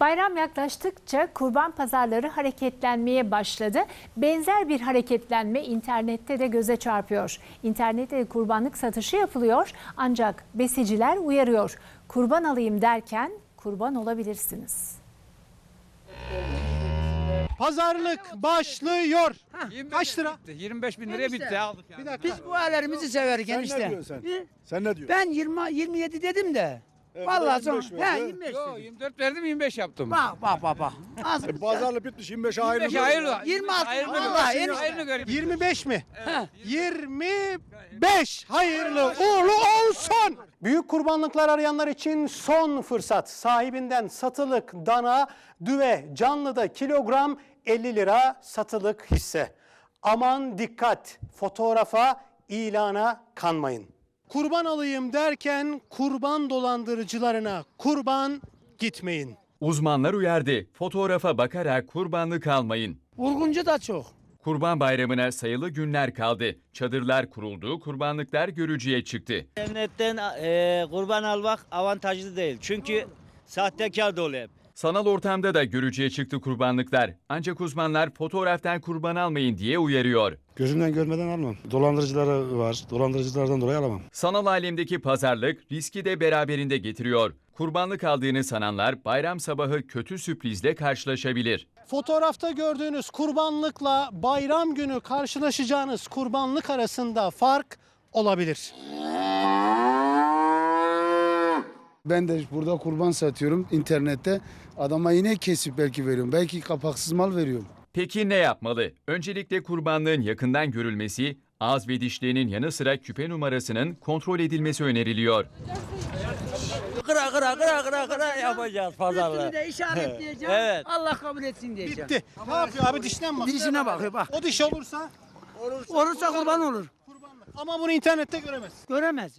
Bayram yaklaştıkça kurban pazarları hareketlenmeye başladı. Benzer bir hareketlenme internette de göze çarpıyor. İnternette de kurbanlık satışı yapılıyor ancak besiciler uyarıyor. Kurban alayım derken kurban olabilirsiniz. Pazarlık başlıyor. Kaç lira? 25 bin liraya bitti aldık yani. Bir dakika. Biz bu ailelerimizi severken Sen ne işte. diyorsun sen? Sen ne diyorsun? Ben 20 27 dedim de. Vallahi ben son 25 he verdim. 25 Yo, dedim. 24 verdim 25 yaptım. Bak bak bak bak. Az E, pazarlık bitmiş 25 hayırlı. 25 hayırlı. 26 hayırlı. vallahi göreyim, enişte. Hayırlı göreyim. 25 mi? He. 25 hayırlı uğurlu olsun. Büyük kurbanlıklar arayanlar için son fırsat. Sahibinden satılık dana, düve, canlıda kilogram 50 lira satılık hisse. Aman dikkat fotoğrafa, ilana kanmayın. Kurban alayım derken kurban dolandırıcılarına kurban gitmeyin. Uzmanlar uyardı. Fotoğrafa bakarak kurbanlık almayın. Vurguncu da çok. Kurban Bayramı'na sayılı günler kaldı. Çadırlar kuruldu, kurbanlıklar görücüye çıktı. İnternetten e, kurban almak avantajlı değil. Çünkü sahtekar dolu hep. Sanal ortamda da görücüye çıktı kurbanlıklar. Ancak uzmanlar fotoğraftan kurban almayın diye uyarıyor. Gözümden görmeden almam. Dolandırıcıları var. Dolandırıcılardan dolayı alamam. Sanal alemdeki pazarlık riski de beraberinde getiriyor. Kurbanlık aldığını sananlar bayram sabahı kötü sürprizle karşılaşabilir. Fotoğrafta gördüğünüz kurbanlıkla bayram günü karşılaşacağınız kurbanlık arasında fark olabilir. Ben de burada kurban satıyorum internette. Adama yine kesip belki veriyorum. Belki kapaksız mal veriyorum. Peki ne yapmalı? Öncelikle kurbanlığın yakından görülmesi, ağız ve dişlerinin yanı sıra küpe numarasının kontrol edilmesi öneriliyor. Kıra kıra kıra kıra kıra yapacağız pazarlığı. Üstünü de işaretleyeceğim. Evet. Allah kabul etsin diyeceğim. Bitti. Ne yapıyor abi dişten mi? bakıyor? Dişine bakıyor bak. O diş olursa Olursa kurban olur. ama bunu internette göremez. Göremez.